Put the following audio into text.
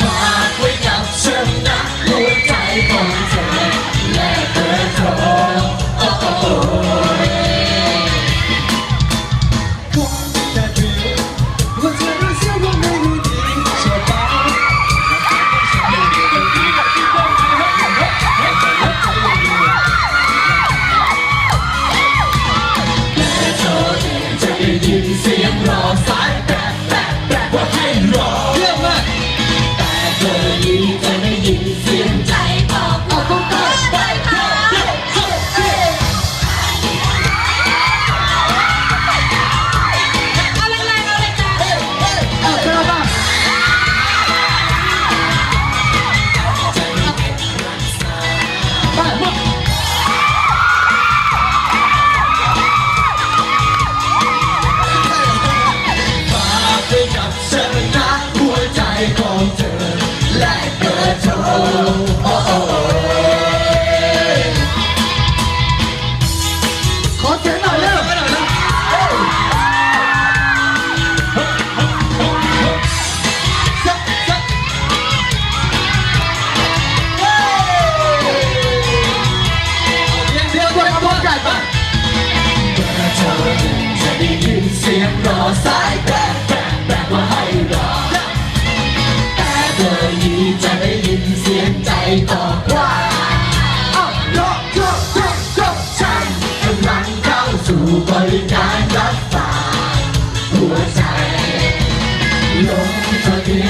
ฝากไว้กับฉันนะหัวใจของเธอและเธอโทรโอ้โก็แต่เพียงว่าเธอรู้สึกว่าไม่ดีเชื่อป่ะแม้เธอจะได้ยินเสียงรอสาย Oh. ต่อว่าเอาโยกโยกโยกโยกฉันกำลังเข้าสู่บริการรับฝากหัวใจลงทะเบียน